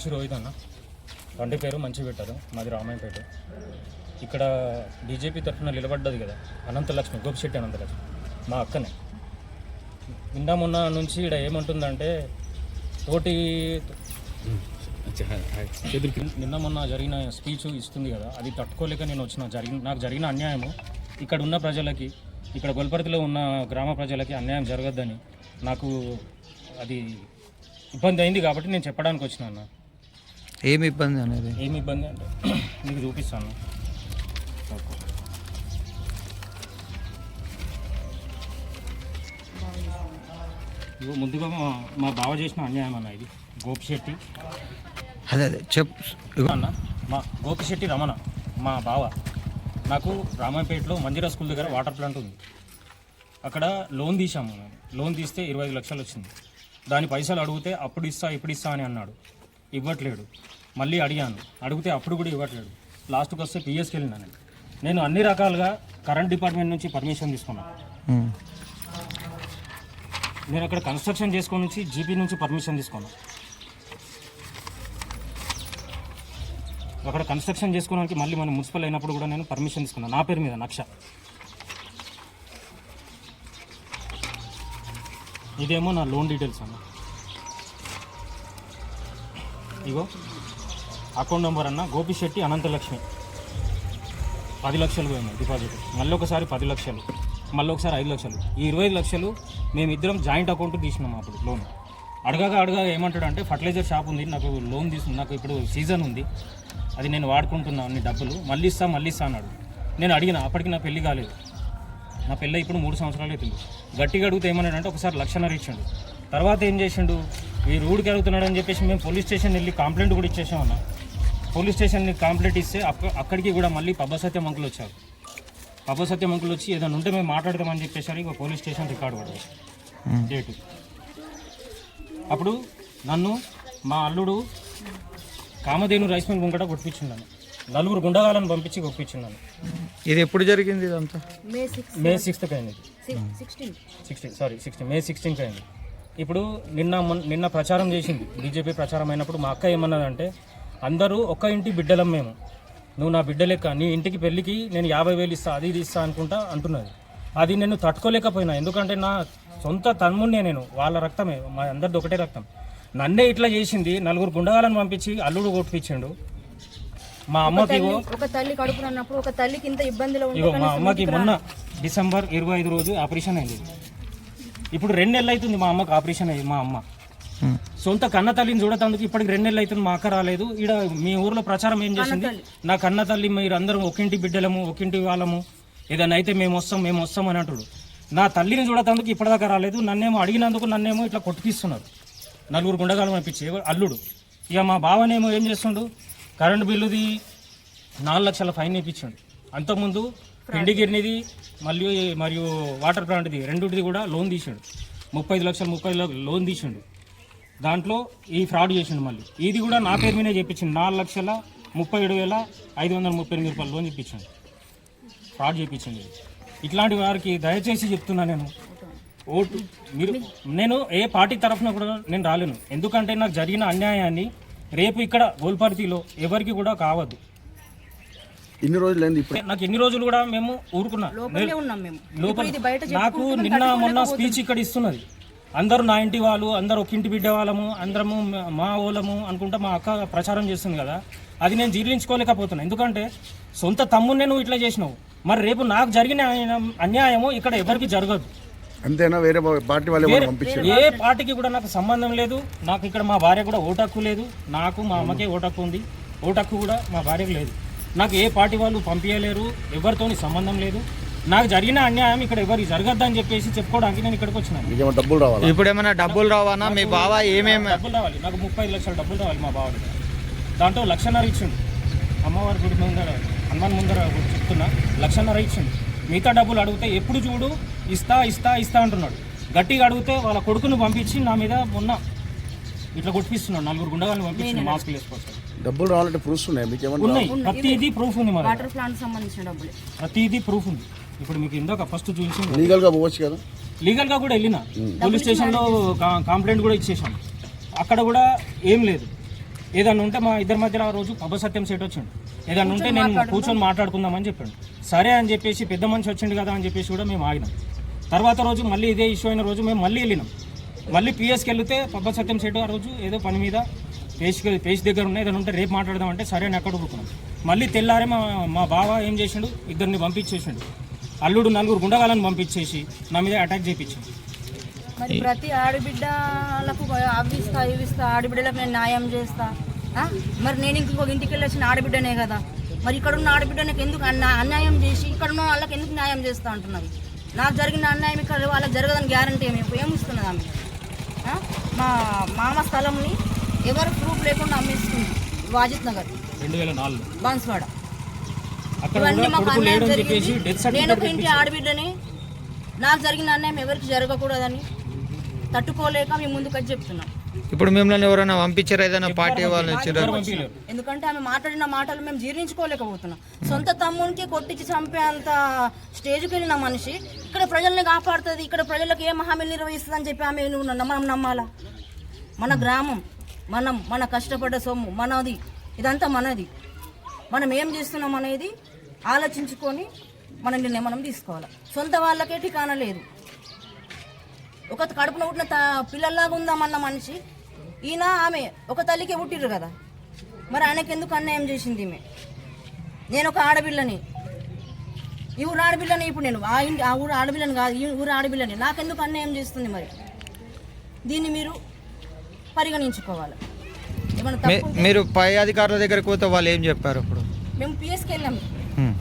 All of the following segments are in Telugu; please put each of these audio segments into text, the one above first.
నా మంచి రోహిత్ అన్న. తండ్రి పేరు మంచి పెట్టారు. మాది రామాయపేట ఇక్కడ బీజేపీ తరఫున నిలబడ్డది కదా అనంతలక్ష్మి గోపిశెట్టి అనంతలక్ష్మి మా అక్కనే. నిన్న మొన్న నుంచి ఇక్కడ ఏమంటుందంటే తోటి నిన్న మొన్న జరిగిన స్పీచ్ ఇస్తుంది కదా అది తట్టుకోలేక నేను వచ్చిన జరిగిన నాకు జరిగిన అన్యాయము. ఇక్కడ ఉన్న ప్రజలకి ఇక్కడ గొల్పర్తిలో ఉన్న గ్రామ ప్రజలకి అన్యాయం జరగద్దని నాకు అది ఇబ్బంది అయింది కాబట్టి నేను చెప్పడానికి వచ్చిన అన్న. ఏమి ఇబ్బంది అనేది? ఏమి ఇబ్బంది అంటే మీకు చూపిస్తాను. ఇగో ముందుగా మా మా బావ చేసిన అన్యాయం అన్న ఇది. గోపిశెట్టి అదే అదే చెప్పు. అన్న మా గోపిశెట్టి రమణ మా బావ. నాకు రామాయపేటలో మందిరా స్కూల్ దగ్గర వాటర్ ప్లాంట్ ఉంది. అక్కడ లోన్ తీసాము లోన్ తీస్తే ఇరవై ఐదు లక్షలు వచ్చింది. దాని పైసలు అడిగితే అప్పుడు ఇస్తా ఇప్పుడు ఇస్తా అని అన్నాడు. ఇవ్వట్లేడు. మళ్ళీ అడిగాను. అడిగితే అప్పుడు కూడా ఇవ్వట్లేడు. లాస్ట్కి వస్తే పిఎస్కి వెళ్ళినా నేను నేను అన్ని రకాలుగా కరెంట్ డిపార్ట్మెంట్ నుంచి పర్మిషన్ తీసుకున్నాను. నేను అక్కడ కన్స్ట్రక్షన్ చేసుకొని నుంచి జీపీ నుంచి పర్మిషన్ తీసుకున్నాను అక్కడ కన్స్ట్రక్షన్ చేసుకోవడానికి మళ్ళీ మన మున్సిపల్ అయినప్పుడు కూడా నేను పర్మిషన్ తీసుకున్నాను నా పేరు మీద నక్ష. ఇదేమో నా లోన్ డీటెయిల్స్ అన్న. ఇగో అకౌంట్ నెంబర్ అన్న గోపిశెట్టి అనంతలక్ష్మి. పది లక్షలు పోయింది డిపాజిట్. మళ్ళీ ఒకసారి పది లక్షలు. మళ్ళీ ఒకసారి ఐదు లక్షలు. ఈ ఇరవై ఐదు లక్షలు మేమిద్దరం జాయింట్ అకౌంట్ తీసినాం అప్పుడు లోన్. అడగగా అడగగా ఏమంటాడు అంటే ఫర్టిలైజర్ షాప్ ఉంది నాకు లోన్ తీసుకుంది నాకు ఇప్పుడు సీజన్ ఉంది. అది నేను వాడుకుంటున్నాను అన్ని డబ్బులు. మళ్ళీ ఇస్తా మళ్ళీ ఇస్తా అన్నాడు. నేను అడిగిన అప్పటికి నా పెళ్ళి కాలేదు. నా పెళ్ళి ఇప్పుడు మూడు సంవత్సరాలు అవుతుంది. గట్టిగా అడిగితే ఏమన్నాడంటే ఒకసారి లక్షన్నర ఇచ్చిండు. తర్వాత ఏం చేసిండు? ఈ రూడ్కి అడుగుతున్నాడు అని చెప్పేసి మేము పోలీస్ స్టేషన్ వెళ్ళి కంప్లైంట్ కూడా ఇచ్చేసాం అన్న. పోలీస్ స్టేషన్కి కంప్లైంట్ ఇస్తే అక్క- అక్కడికి కూడా మళ్ళీ పబ్బ సత్యం అంకులు వచ్చారు. పబ్బ సత్యం అంకులు వచ్చి ఏదైనా ఉంటే మేము మాట్లాడతామని చెప్పేసరికి ఇక పోలీస్ స్టేషన్ రికార్డు పడదు ఉమ్. డేటు. అప్పుడు నన్ను మా అల్లుడు కామధేను రైస్ మిల్ ముంగట కొట్టించిండాను నలుగురు గుండగాలను పంపించి కొట్టించిండాను ఇది ఎప్పుడు జరిగింది ఇదంతా? మే సిక్స్ మే సిక్స్త్కి అయింది. Sixteen sixteen sorry sixteen May సిక్స్టీన్కి అయింది. ఇప్పుడు నిన్న నిన్న ప్రచారం చేసింది. బీజేపీ ప్రచారం అయినప్పుడు మా అక్క ఏమన్నదంటే అందరూ ఒక్క ఇంటి బిడ్డలం మేము. నువ్వు నా బిడ్డ లెక్క నీ ఇంటికి పెళ్ళికి నేను యాభై వేలు ఇస్తా అది ఇది ఇస్తా అనుకుంటా అంటున్నది. అది నేను తట్టుకోలేకపోయినా. ఎందుకంటే నా సొంత తమ్ముడినే నేను వాళ్ళ రక్తమే మా అందరిది ఒకటే రక్తం. నన్నే ఇట్లా చేసింది నలుగురు గుండగాలను పంపించి అల్లుడు కొట్టించిండు. మా అమ్మకి ఇగో ఒక తల్లి కడుపున ఉన్నప్పుడు ఒక తల్లికి ఇంత ఇబ్బందిలో ఇగో మా అమ్మకి మొన్న డిసెంబర్ ఇరవై ఐదు రోజు ఆపరేషన్ అయింది. ఇప్పుడు రెండు నెలలు అవుతుంది మా అమ్మకి ఆపరేషన్ అయ్యింది మా అమ్మ. సొంత కన్న తల్లిని చూడటానికి ఇప్పటికి రెండు నెలలు అవుతుంది మా అక్క రాలేదు. ఈడ మీ ఊర్లో ప్రచారం ఏం చేసింది? నా కన్న తల్లి మీరు అందరూ ఒకింటి బిడ్డలము ఒకింటి వాళ్ళము. ఏదైనా అయితే మేము వస్తాం మేము వస్తాం అని అంటాడు. నా తల్లిని చూడటానికి ఇప్పటిదాకా రాలేదు. నన్నేమో అడిగినందుకు నన్నేమో ఇట్లా కొట్టుకిస్తున్నారు. నలుగురు గుండగాలు పంపించి ఎవరు- అల్లుడు. ఇక మా బావనేమో ఏం చేస్తుండు? కరెంటు బిల్లుది నాలుగు లక్షల ఫైన్ ఇప్పించండు అంతకుముందు పిండిగిరినిది మళ్ళీ మరియు వాటర్ ప్లాంట్ది రెండింటిది కూడా లోన్ తీసిండు. ముప్పై ఐదు లక్షలు ముప్పై లోన్ తీసిండు. దాంట్లో ఈ ఫ్రాడ్ చేసిండు మళ్ళీ. ఇది కూడా నా పేరు మీదే చెప్పించింది నాలుగు లక్షల ముప్పై ఏడు వేల ఐదు వందల ముప్పై ఎనిమిది రూపాయలు లోన్ చెప్పించండి ఫ్రాడ్ చేయించండి ఇట్లాంటి వారికి దయచేసి చెప్తున్నా నేను. ఓటు మీరు నేను ఏ పార్టీ తరఫున కూడా నేను రాలేను. ఎందుకంటే నాకు జరిగిన అన్యాయాన్ని రేపు ఇక్కడ గోల్పర్తిలో ఎవరికి కూడా కావద్దు. ఇన్ని రోజులు ఏంది ఇప్పుడు? నాకు ఎన్ని రోజులు కూడా మేము ఊరుకున్నా. లోపలే ఉన్నాం మేము. లోపల ఇది బయట నాకు నిన్న మొన్న స్పీచ్ ఇక్కడ ఇస్తున్నది. అందరూ నా ఇంటి వాళ్ళు అందరూ ఒక ఇంటి బిడ్డ వాళ్ళము అందరము మా ఓలము అనుకుంటా మా అక్క ప్రచారం చేస్తుంది కదా. అది నేను జీర్ణించుకోలేకపోతున్నా. ఎందుకంటే సొంత తమ్ముడినే నువ్వు ఇట్లా చేసినావు. మరి రేపు నాకు జరిగిన అన్యాయము ఇక్కడ ఎవరికి జరగదు. అంతేనా? వేరే పార్టీ వాళ్ళు ఏ పార్టీకి కూడా నాకు సంబంధం లేదు. నాకు ఇక్కడ మా భార్య కూడా ఓటక్కు లేదు. నాకు మా అమ్మకే ఓటక్కు ఉంది. ఓటక్కు కూడా మా భార్యకు లేదు. నాకు ఏ పార్టీ వాళ్ళు పంపించలేరు ఎవరితోని సంబంధం లేదు. నాకు జరిగిన అన్యాయం ఇక్కడ ఎవరికి జరగద్దని చెప్పేసి చెప్పుకోవడానికి నేను ఇక్కడికి వచ్చినాను. డబ్బులు రావాలా? ఇప్పుడు ఏమైనా డబ్బులు రావానా? మీ బావ ఏమేమి? డబ్బులు రావాలి. నాకు ముప్పై ఐదు లక్షల డబ్బులు రావాలి మా బావకి. దాంట్లో లక్షన్నర ఇచ్చిండు. అమ్మవారి గుడి ముందర హనుమాన్ ముందర చెప్తున్నా లక్షన్నర ఇచ్చిండు. మిగతా డబ్బులు అడిగితే ఎప్పుడు చూడు ఇస్తా ఇస్తా ఇస్తా అంటున్నాడు. గట్టిగా అడిగితే వాళ్ళ కొడుకును పంపించి నా మీద మొన్న ఇట్లా కొట్టిస్తున్నాడు నలుగురు గుండగాలను పంపించి మాస్కులు వేసుకోవచ్చు డబ్బులు రావాలంటే ప్రూఫ్స్ ఉన్నాయి. మీకు ఏమన్నా ఉన్నాయి. ప్రతిదీ ప్రూఫ్ ఉంది మరి. వాటర్ ప్లాంట్ సంబంధించిన డబ్బులే. ప్రతిదీ ప్రూఫ్ ఉంది. ఇప్పుడు మీకు ఇందాక ఫస్ట్ చూపించింది లీగల్గా పోవచ్చు కదా? లీగల్గా కూడా వెళ్ళిన. పోలీస్ స్టేషన్లో కా- కంప్లైంట్ కూడా ఇచ్చేసాం అక్కడ కూడా ఏం లేదు. ఏదన్నా ఉంటే మా ఇద్దరి మధ్యలో ఆ రోజు పబ్బ సత్యం సేట్ వచ్చిండు. ఏదన్నా ఉంటే నేను కూర్చొని మాట్లాడుకుందామని చెప్పాడు. సరే అని చెప్పేసి పెద్ద మనిషి వచ్చిండు కదా అని చెప్పేసి కూడా మేము ఆగినాం. తర్వాత రోజు మళ్ళీ ఇదే ఇష్యూ అయిన రోజు మేము మళ్ళీ వెళ్ళినాం. మళ్ళీ పిఎస్కి వెళ్తే పబ్బ సత్యం సేటు ఆ రోజు ఏదో పని మీద పేస్ట్ పేస్ట్ దగ్గర ఉన్నాయి ఏదైనా ఉంటే రేపు మాట్లాడదామంటే సరే అని అక్కడ ఊరుకున్నాం. మళ్ళీ తెల్లారే మా మా బావ ఏం చేసిండు? ఇద్దరిని పంపించేసిండు. అల్లుడు నలుగురు గుండగాలను పంపించేసి నా మీద అటాక్ చేయించిండు మరి ప్రతి ఆడబిడ్డలకు అవి ఇస్తా ఇవి ఇస్తా ఆడబిడ్డలకు నేను న్యాయం చేస్తా. మరి నేను ఇంకొక ఇంటికి వెళ్ళేసిన వచ్చిన ఆడబిడ్డనే కదా. మరి ఇక్కడ ఉన్న ఆడబిడ్డనికి ఎందుకు అన్యాయం చేసి ఇక్కడ ఉన్న వాళ్ళకి ఎందుకు న్యాయం చేస్తా అంటున్నది నాకు జరిగిన అన్యాయం ఇక్కడ వాళ్ళకి జరగదని గ్యారంటీ ఏమి ఏమి ఇస్తున్నది ఆమె? మా మామ స్థలంని ఎవరు ప్రూఫ్ లేకుండా అమ్మేస్తుంది? వాజిత్ నగర్. రెండు వేల నాలుగు బాన్స్వాడ. అక్కడ ఇవన్నీ మాకు అన్యాయం జరిగింది. నేను ఒక ఇంటి ఆడబిడ్డని నాకు జరిగిన అన్యాయం ఎవరికి జరగకూడదని తట్టుకోలేక మేము ముందుకు వచ్చి చెప్తున్నాం. ఇప్పుడు మిమ్మల్ని ఎవరైనా పంపించారా? ఏదైనా పార్టీ వాళ్ళని వచ్చారా ఎందుకంటే ఆమె మాట్లాడిన మాటలు మేము జీర్ణించుకోలేకపోతున్నాం. సొంత తమ్మునికి కొట్టించి చంపే అంత స్టేజ్కి వెళ్ళిన మనిషి ఇక్కడ ప్రజల్ని కాపాడుతుంది ఇక్కడ ప్రజలకు ఏం హామీలు నిర్వహిస్తుంది అని చెప్పి ఆమె నువ్వు నమ్మ- మనం నమ్మాలా? మన గ్రామం మనం మన కష్టపడ్డ సొమ్ము మనది. ఇదంతా మనది. మనం ఏం చేస్తున్నాం అనేది ఆలోచించుకొని మన నిర్ణయం మనం తీసుకోవాలి. సొంత వాళ్ళకే ఠికానా లేదు. ఒక కడుపున పుట్టిన త- పిల్లల్లాగా ఉందామన్న మనిషి ఈయన ఆమె ఒక తల్లికే పుట్టిర్రు కదా. మరి ఆయనకి ఎందుకు అన్యాయం చేసింది ఈమె? నేను ఒక ఆడపిల్లని ఈ ఊరు ఆడపిల్లని ఇప్పుడు నేను ఆ ఇంటి ఆ ఊరు ఆడపిల్లని కాదు ఈ ఊరు ఆడపిల్లని నాకెందుకు అన్యాయం చేస్తుంది మరి? దీన్ని మీరు పరిగణించుకోవాలి. మీరు పై అధికారుల దగ్గరికి పోతే వాళ్ళు ఏం చెప్పారు అప్పుడు? మేము పిఎస్కి వెళ్ళాము.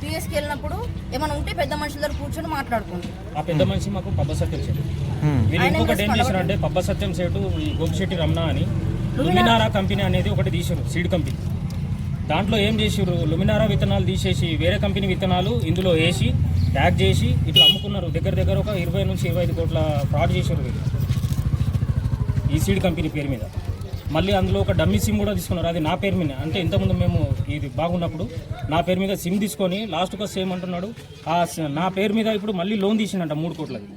పిఎస్కి వెళ్ళినప్పుడు ఏమైనా ఉంటే పెద్ద మనుషుల దగ్గర కూర్చొని మాట్లాడుకుంటాం ఆ పెద్ద మనిషి మాకు పబ్బ సత్యం సేటు హ్మ్. వీళ్ళు ఇంకొకటి ఏం చేశారంటే పబ్బ సత్యం సేటు ఈ గోపిశెట్టి రమణ అని లుమినారా కంపెనీ అనేది ఒకటి తీసారు సీడ్ కంపెనీ. దాంట్లో ఏం చేసారు లుమినారా విత్తనాలు తీసేసి వేరే కంపెనీ విత్తనాలు ఇందులో వేసి ట్యాగ్ చేసి ఇట్లా అమ్ముకున్నారు. దగ్గర దగ్గర ఒక ఇరవై నుంచి ఇరవై ఐదు కోట్ల ఫ్రాడ్ చేశారు వీళ్ళు. ఈ సీడ్ కంపెనీ పేరు మీద. మళ్ళీ అందులో ఒక డమ్మీ సిమ్ కూడా తీసుకున్నారు. అది నా పేరు మీద. అంటే ఇంతకుముందు మేము ఇది బాగున్నప్పుడు నా పేరు మీద సిమ్ తీసుకొని లాస్ట్కి వస్తే ఏమంటున్నాడు? ఆ నా పేరు మీద ఇప్పుడు మళ్ళీ లోన్ తీసిండంట మూడు కోట్లది.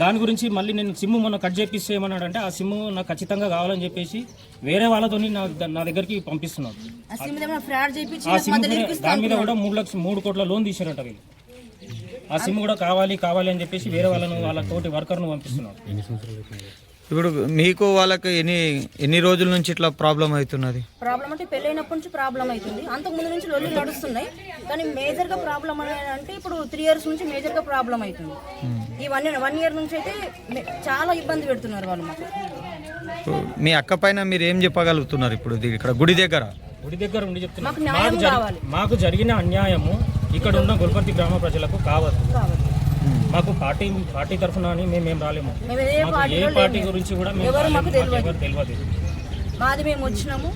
దాని గురించి మళ్ళీ నేను సిమ్ మొన్న కట్ చేపిస్తే ఏమన్నాడంటే ఆ సిమ్ నాకు ఖచ్చితంగా కావాలని చెప్పేసి వేరే వాళ్ళతోని నా నా దగ్గరికి పంపిస్తున్నాడు. ఆ సిమ్ దాని మీద కూడా మూడు లక్షలు మూడు కోట్ల లోన్ తీసారట వీళ్ళు. ఆ సిమ్ కూడా కావాలి కావాలి అని చెప్పేసి వేరే వాళ్ళను వాళ్ళ తోటి వర్కర్ను పంపిస్తున్నాడు. ఇప్పుడు మీకు వాళ్ళకి ఎన్ని ఎన్ని రోజుల నుంచి ఇట్లా ప్రాబ్లం అవుతున్నది? ప్రాబ్లం అంటే పెళ్ళైనప్పటి నుంచి ప్రాబ్లం అవుతుంది. అంతకు ముందు నుంచి లొల్లి నడుస్తున్నాయి. కానీ మేజర్గా ప్రాబ్లం అనేది అంటే ఇప్పుడు త్రీ ఇయర్స్ నుంచి మేజర్గా ప్రాబ్లం అవుతుంది. ఈ వన్ ఇయర్ వన్ ఇయర్ నుంచి అయితే చాలా ఇబ్బంది పెడుతున్నారు వాళ్ళు మాకు. మీ అక్క పైన మీరు ఏం చెప్పగలుగుతున్నారు ఇప్పుడు ఇక్కడ గుడి దగ్గర? గుడి దగ్గర ఉండి చెప్తున్నా మాకు న్యాయం మాకు జరి- కావాలి. మాకు జరిగిన అన్యాయము ఇక్కడ ఉన్న గుల్పర్తి గ్రామ ప్రజలకు కావద్దు. మాకు పార్టీ పార్టీ తరఫున అని మేమేం రాలేము మేము ఏ మాకు ఏ పార్టీ. గురించి కూడా ఎవరు రాలేము. తెలియదు. మాది మేము వచ్చినాము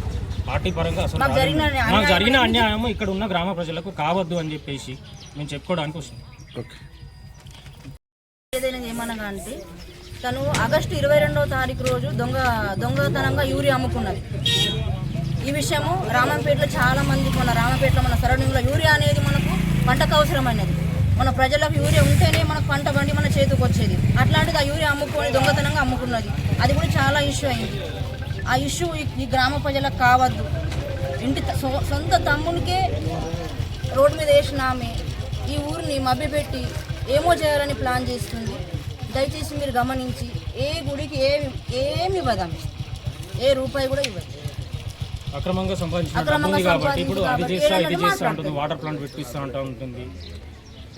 పార్టీ పరంగా అసలు మాకు జరిగిన రాలేము. అన్యాయం ఇక్కడ ఉన్న గ్రామ ప్రజలకు కావద్దు అని చెప్పేసి మేము చెప్పుకోవడానికి వస్తుంది ఓకే ఏదైనా ఏమనగా అంటే తను ఆగస్టు ఇరవై రెండవ తారీఖు రోజు దొంగ దొంగతనంగా యూరియా అమ్ముకున్నది ఈ విషయము రామంపేటలో చాలా మందికి మన రామంపేటలో మన సరౌండింగ్లో యూరియా అనేది మనకు పంటకు అవసరమైనది మన ప్రజలకు యూరియా ఉంటేనే మనకు పంట బండి మన చేతికి వచ్చేది. అట్లాంటిది ఆ యూరియా అమ్ముకొని దొంగతనంగా అమ్ముకున్నది. అది కూడా చాలా ఇష్యూ అయింది. ఆ ఇష్యూ ఈ- గ్రామ ప్రజలకు కావద్దు. ఇంటి సొంత తమ్మునికే రోడ్డు మీద వేసిన ఆమె ఈ ఊరిని మభ్యపెట్టి ఏమో చేయాలని ప్లాన్ చేస్తుంది. దయచేసి మీరు గమనించి ఏ గుడికి ఏమి ఏమి ఇవ్వదు. ఏ రూపాయి కూడా ఇవ్వదు. అక్రమంగా సంపాదించిన కాబట్టి ఇప్పుడు అది చేస్తా ఇది చేస్తా. ఉంటుంది వాటర్ ప్లాంట్ పెట్టిస్తా ఉంటుంది.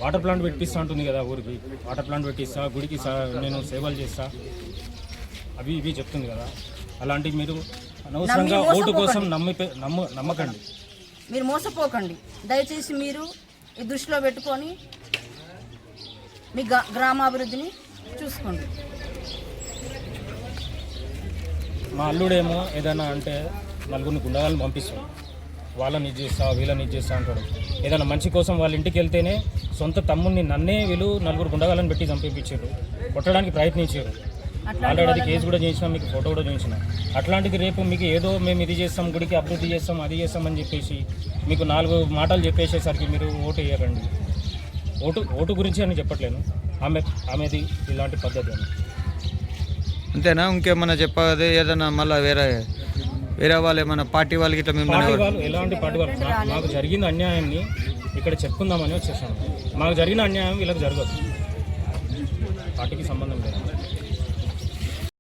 వాటర్ ప్లాంట్ పెట్టిస్తా ఉంటుంది కదా ఊరికి. వాటర్ ప్లాంట్ పెట్టిస్తా గుడికి నేను సేవలు చేస్తా. అవి ఇవి చెప్తుంది కదా. అలాంటివి మీరు అనవసరంగా ఓటు కోసం. నమ్మి నమ్మ నమ్మకండి. మీరు మోసపోకండి. దయచేసి మీరు ఈ దృష్టిలో పెట్టుకొని మీ గ్రా- గ్రామాభివృద్ధిని చూసుకోండి. మా అల్లుడేమో ఏదైనా అంటే నలుగురిని గుండగాలను పంపిస్తాడు. వాళ్ళని ఇది చేస్తా వీళ్ళని ఇది చేస్తా అంటాడు. ఏదైనా మంచి కోసం వాళ్ళ ఇంటికి వెళ్తేనే సొంత తమ్ముడిని నన్నే వీళ్ళు నలుగురు గుండగాలను పెట్టి చంపించారు కొట్టడానికి ప్రయత్నించారు. ఆల్రెడీ అది కేసు కూడా చేసిన మీకు ఫోటో కూడా చూపించిన. అట్లాంటిది రేపు మీకు ఏదో మేము ఇది చేస్తాం గుడికి అభివృద్ధి చేస్తాం అది చేస్తాం అని చెప్పేసి మీకు నాలుగు మాటలు చెప్పేసేసరికి మీరు ఓటు వేయకండి. ఓటు ఓటు గురించి అని చెప్పట్లేను. ఆమె ఆమెది ఇలాంటి పద్ధతి అని. అంతేనా? ఇంకేమన్నా చెప్పదే ఏదన్నా మళ్ళీ వేరే వేరే వాళ్ళు ఏమన్నా పార్టీ వాళ్ళకి ఇట్లా పార్టీ వాళ్ళు ఎలాంటి పార్టీ వాళ్ళు? మా- మాకు జరిగిన అన్యాయాన్ని ఇక్కడ చెప్పుకుందామని వచ్చేసాను మాకు జరిగిన అన్యాయం వీళ్ళకి జరగదు. పార్టీకి సంబంధం